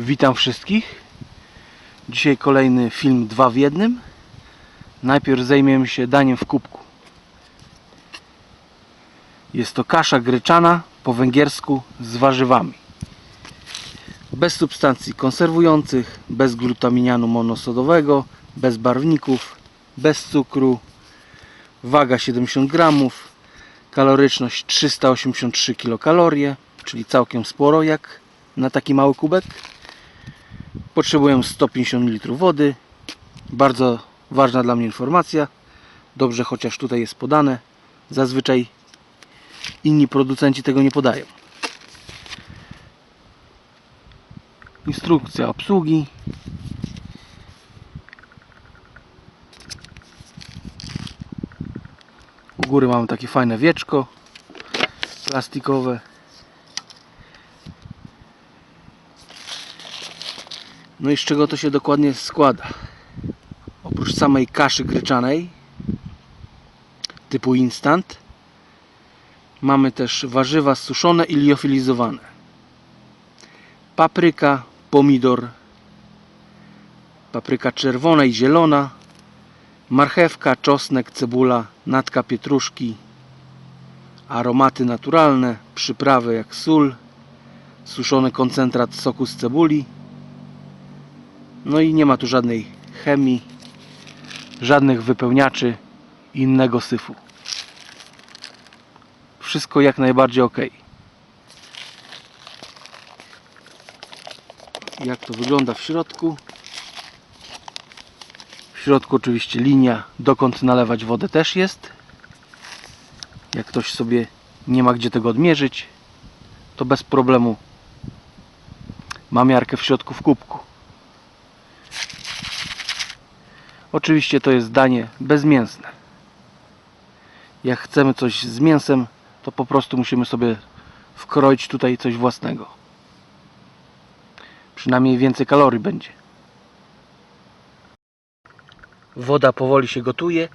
Witam wszystkich. Dzisiaj kolejny film dwa w jednym. Najpierw zajmiemy się daniem w kubku. Jest to kasza gryczana po węgiersku z warzywami. Bez substancji konserwujących, bez glutaminianu monosodowego, bez barwników, bez cukru. Waga 70 gramów, kaloryczność 383 kilokalorie, czyli całkiem sporo jak na taki mały kubek. Potrzebuję 150 ml wody. Bardzo ważna dla mnie informacja. Dobrze, chociaż tutaj jest podane. Zazwyczaj inni producenci tego nie podają. Instrukcja obsługi. U góry mamy takie fajne wieczko plastikowe. No i z czego to się dokładnie składa? Oprócz samej kaszy gryczanej typu instant mamy też warzywa suszone i liofilizowane. Papryka, pomidor, papryka czerwona i zielona, marchewka, czosnek, cebula, natka pietruszki, aromaty naturalne, przyprawy jak sól, suszony koncentrat soku z cebuli, no i nie ma tu żadnej chemii, żadnych wypełniaczy innego syfu. Wszystko jak najbardziej ok. Jak to wygląda w środku? W środku oczywiście linia, dokąd nalewać wodę też jest. Jak ktoś sobie nie ma gdzie tego odmierzyć, to bez problemu ma miarkę w środku w kubku. Oczywiście to jest danie bezmięsne. Jak chcemy coś z mięsem, to po prostu musimy sobie wkroić tutaj coś własnego. Przynajmniej więcej kalorii będzie. Woda powoli się gotuje.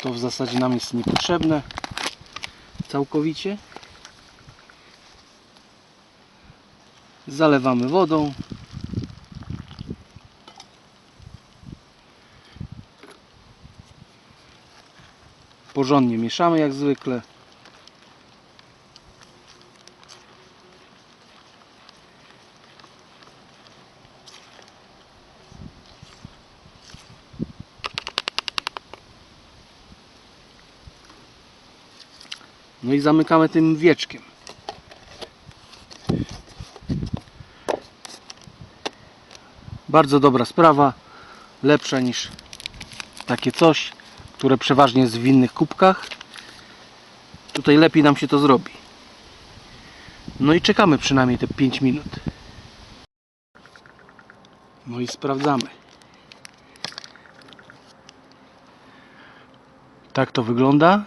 To w zasadzie nam jest niepotrzebne całkowicie. Zalewamy wodą. Porządnie mieszamy jak zwykle. No i zamykamy tym wieczkiem. Bardzo dobra sprawa, lepsza niż takie coś, które przeważnie jest w innych kubkach. Tutaj lepiej nam się to zrobi. No i czekamy przynajmniej te 5 minut. No i sprawdzamy. Tak to wygląda.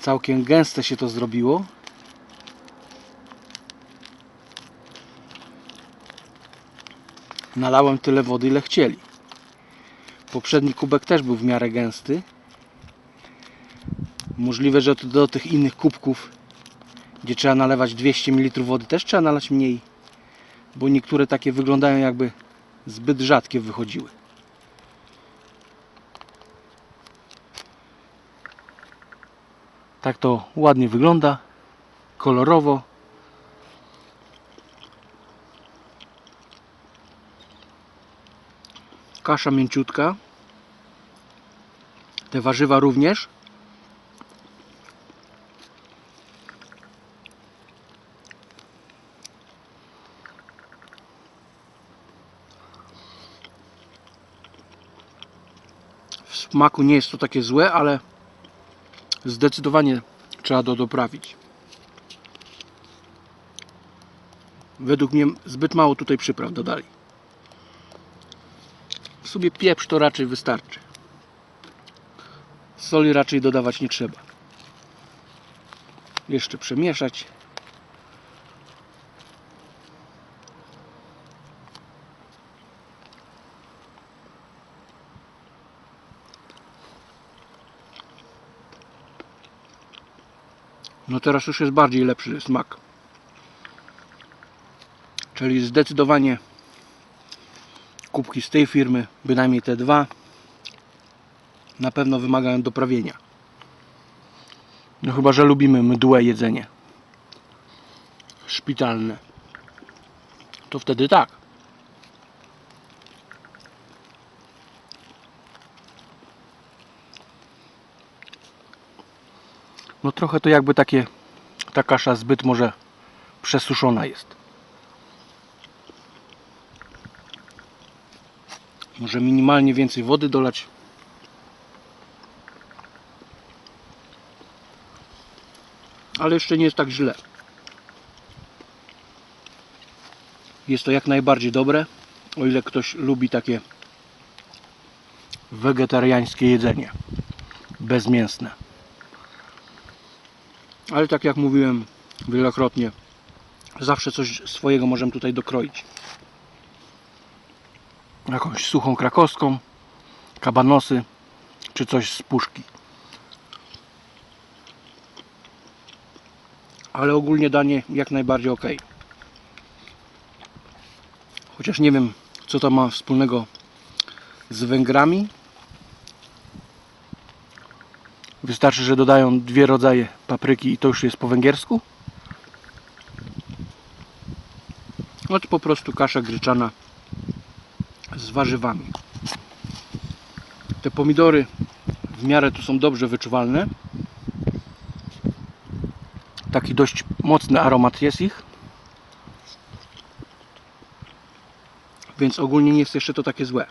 Całkiem gęste się to zrobiło. Nalałem tyle wody, ile chcieli. Poprzedni kubek też był w miarę gęsty. Możliwe, że do tych innych kubków, gdzie trzeba nalewać 200 ml wody, też trzeba nalać mniej. Bo niektóre takie wyglądają jakby zbyt rzadkie wychodziły. Tak to ładnie wygląda. Kolorowo. Kasza mięciutka. Te warzywa również. W smaku nie jest to takie złe, ale zdecydowanie trzeba to doprawić. Według mnie zbyt mało tutaj przypraw dodali. W pieprz to raczej wystarczy. Soli raczej dodawać nie trzeba. Jeszcze przemieszać. No teraz już jest bardziej lepszy smak. Czyli zdecydowanie kubki z tej firmy, bynajmniej te dwa, na pewno wymagają doprawienia. No chyba, że lubimy mdłe jedzenie. Szpitalne. To wtedy tak. No trochę to jakby takie ta kasza zbyt może przesuszona jest. Może minimalnie więcej wody dolać. Ale jeszcze nie jest tak źle. Jest to jak najbardziej dobre, o ile ktoś lubi takie wegetariańskie jedzenie. Bezmięsne. Ale tak jak mówiłem wielokrotnie, zawsze coś swojego możemy tutaj dokroić. Jakąś suchą krakowską, kabanosy, czy coś z puszki. Ale ogólnie danie jak najbardziej ok. Chociaż nie wiem, co to ma wspólnego z Węgrami. Wystarczy, że dodają dwie rodzaje papryki i to już jest po węgiersku. No po prostu kasza gryczana z warzywami. Te pomidory w miarę tu są dobrze wyczuwalne. Taki dość mocny aromat jest ich. Więc ogólnie nie jest jeszcze to takie złe.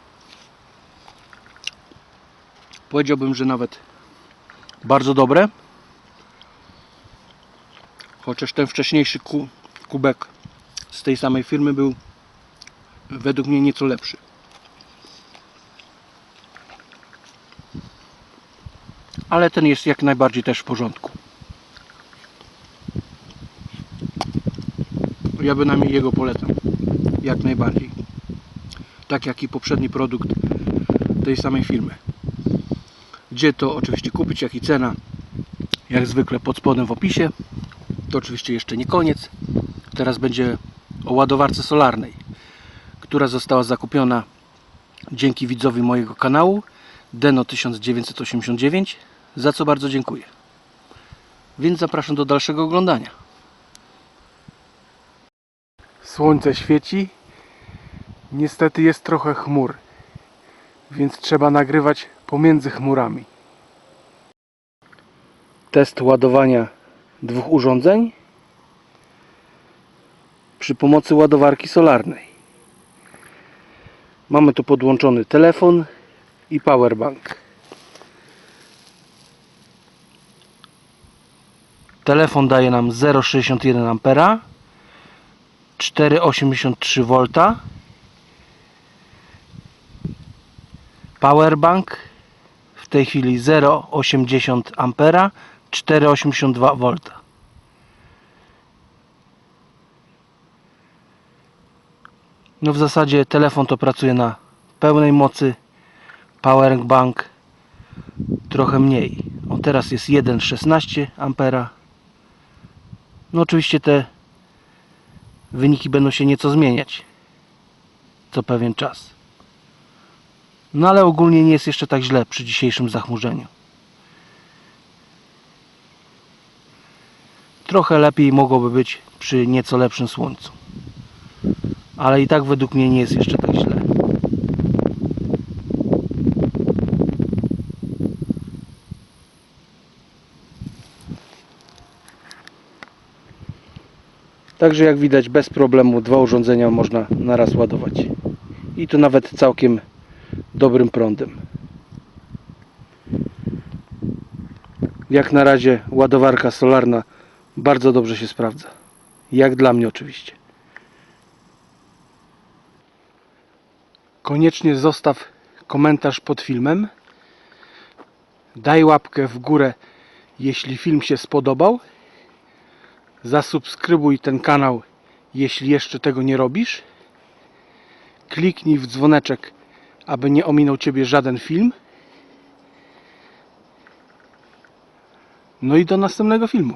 Powiedziałbym, że nawet bardzo dobre. Chociaż ten wcześniejszy ku, kubek z tej samej firmy był według mnie nieco lepszy. Ale ten jest jak najbardziej też w porządku. Ja bynajmniej jego polecam. Jak najbardziej. Tak jak i poprzedni produkt tej samej firmy. Gdzie to oczywiście kupić, jak i cena. Jak zwykle pod spodem w opisie. To oczywiście jeszcze nie koniec. Teraz będzie o ładowarce solarnej, która została zakupiona dzięki widzowi mojego kanału Deno 1989, za co bardzo dziękuję. Więc zapraszam do dalszego oglądania. Słońce świeci. Niestety jest trochę chmur, więc trzeba nagrywać pomiędzy chmurami. Test ładowania dwóch urządzeń przy pomocy ładowarki solarnej. Mamy tu podłączony telefon i powerbank. Telefon daje nam 0,61 A, 4,83 V. Powerbank w tej chwili 0,80 A, 4,82 V. No w zasadzie telefon to pracuje na pełnej mocy, powerbank trochę mniej. O teraz jest 1,16 A. No oczywiście te wyniki będą się nieco zmieniać co pewien czas. No ale ogólnie nie jest jeszcze tak źle przy dzisiejszym zachmurzeniu. Trochę lepiej mogłoby być przy nieco lepszym słońcu. Ale i tak według mnie nie jest jeszcze tak źle. Także jak widać bez problemu dwa urządzenia można naraz ładować. I to nawet całkiem dobrym prądem. Jak na razie ładowarka solarna bardzo dobrze się sprawdza. Jak dla mnie oczywiście. Koniecznie zostaw komentarz pod filmem. Daj łapkę w górę, jeśli film się spodobał. Zasubskrybuj ten kanał, jeśli jeszcze tego nie robisz. Kliknij w dzwoneczek, aby nie ominął Ciebie żaden film. No i do następnego filmu.